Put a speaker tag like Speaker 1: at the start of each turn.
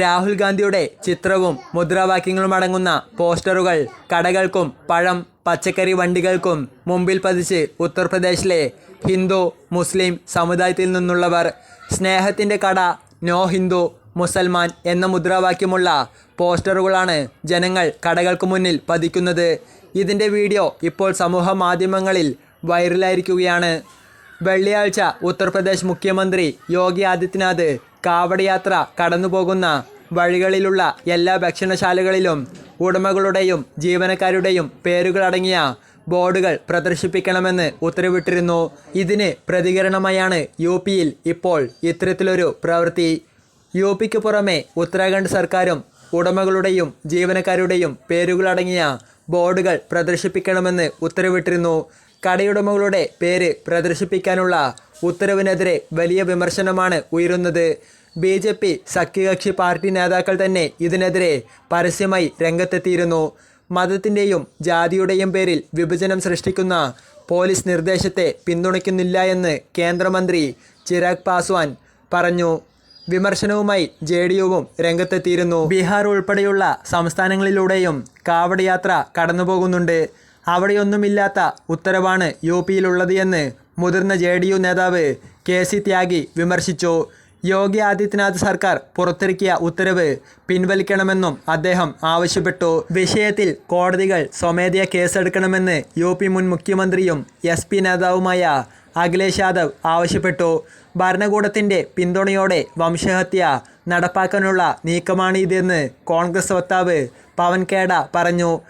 Speaker 1: രാഹുൽ ഗാന്ധിയുടെ ചിത്രവും മുദ്രാവാക്യങ്ങളും അടങ്ങുന്ന പോസ്റ്ററുകൾ കടകൾക്കും പഴം പച്ചക്കറി വണ്ടികൾക്കും മുമ്പിൽ പതിച്ച് ഉത്തർപ്രദേശിലെ ഹിന്ദു മുസ്ലിം സമുദായത്തിൽ നിന്നുള്ളവർ സ്നേഹത്തിന്റെ കട നോ ഹിന്ദു മുസൽമാൻ എന്ന മുദ്രാവാക്യമുള്ള പോസ്റ്ററുകളാണ് ജനങ്ങൾ കടകൾക്ക് മുന്നിൽ പതിക്കുന്നത്. ഇതിന്റെ വീഡിയോ ഇപ്പോൾ സമൂഹ മാധ്യമങ്ങളിൽ വൈറലായിരിക്കുകയാണ്. വെള്ളിയാഴ്ച ഉത്തർപ്രദേശ് മുഖ്യമന്ത്രി യോഗി ആദിത്യനാഥ് കാവടി കടന്നു കടന്നുപോകുന്ന വഴികളിലുള്ള എല്ലാ ഭക്ഷണശാലകളിലും ഉടമകളുടെയും ജീവനക്കാരുടെയും പേരുകളടങ്ങിയ ബോർഡുകൾ പ്രദർശിപ്പിക്കണമെന്ന് ഉത്തരവിട്ടിരുന്നു. ഇതിന് പ്രതികരണമായാണ് യു പിയിൽ ഇപ്പോൾ ഇത്തരത്തിലൊരു പ്രവൃത്തി. യു പിക്ക് പുറമെ ഉത്തരാഖണ്ഡ് സർക്കാരും ഉടമകളുടെയും ജീവനക്കാരുടെയും പേരുകളടങ്ങിയ ബോർഡുകൾ പ്രദർശിപ്പിക്കണമെന്ന് ഉത്തരവിട്ടിരുന്നു. കടയുടമകളുടെ പേര് പ്രദർശിപ്പിക്കാനുള്ള ഉത്തരവിനെതിരെ വലിയ വിമർശനമാണ് ഉയരുന്നത്. ബി ജെ പി സഖ്യകക്ഷി പാർട്ടി നേതാക്കൾ തന്നെ ഇതിനെതിരെ പരസ്യമായി രംഗത്തെത്തിയിരുന്നു. മതത്തിന്റെയും ജാതിയുടെയും പേരിൽ വിഭജനം സൃഷ്ടിക്കുന്ന പോലീസ് നിർദ്ദേശത്തെ പിന്തുണയ്ക്കുന്നില്ല എന്ന് കേന്ദ്രമന്ത്രി ചിരാഗ് പാസ്വാൻ പറഞ്ഞു. വിമർശനവുമായി ജെ ഡി യുവും രംഗത്തെത്തിയിരുന്നു. ബീഹാർ ഉൾപ്പെടെയുള്ള സംസ്ഥാനങ്ങളിലൂടെയും കാവടയാത്ര കടന്നുപോകുന്നുണ്ട്. അവിടെയൊന്നുമില്ലാത്ത ഉത്തരവാണ് യു പിയിലുള്ളത് എന്ന് മുതിർന്ന ജെ ഡി യു നേതാവ് കെ സി ത്യാഗി വിമർശിച്ചു. യോഗി ആദിത്യനാഥ് സർക്കാർ പുറത്തിറക്കിയ ഉത്തരവ് പിൻവലിക്കണമെന്നും അദ്ദേഹം ആവശ്യപ്പെട്ടു. വിഷയത്തിൽ കോടതികൾ സ്വമേധയാ കേസെടുക്കണമെന്ന് യു പി മുൻ മുഖ്യമന്ത്രിയും എസ് പി നേതാവുമായ അഖിലേഷ് യാദവ് ആവശ്യപ്പെട്ടു. ഭരണകൂടത്തിന്റെ പിന്തുണയോടെ വംശഹത്യ നടപ്പാക്കാനുള്ള നീക്കമാണ് ഇതെന്ന് കോൺഗ്രസ് വക്താവ് പവൻ കേഡ പറഞ്ഞു.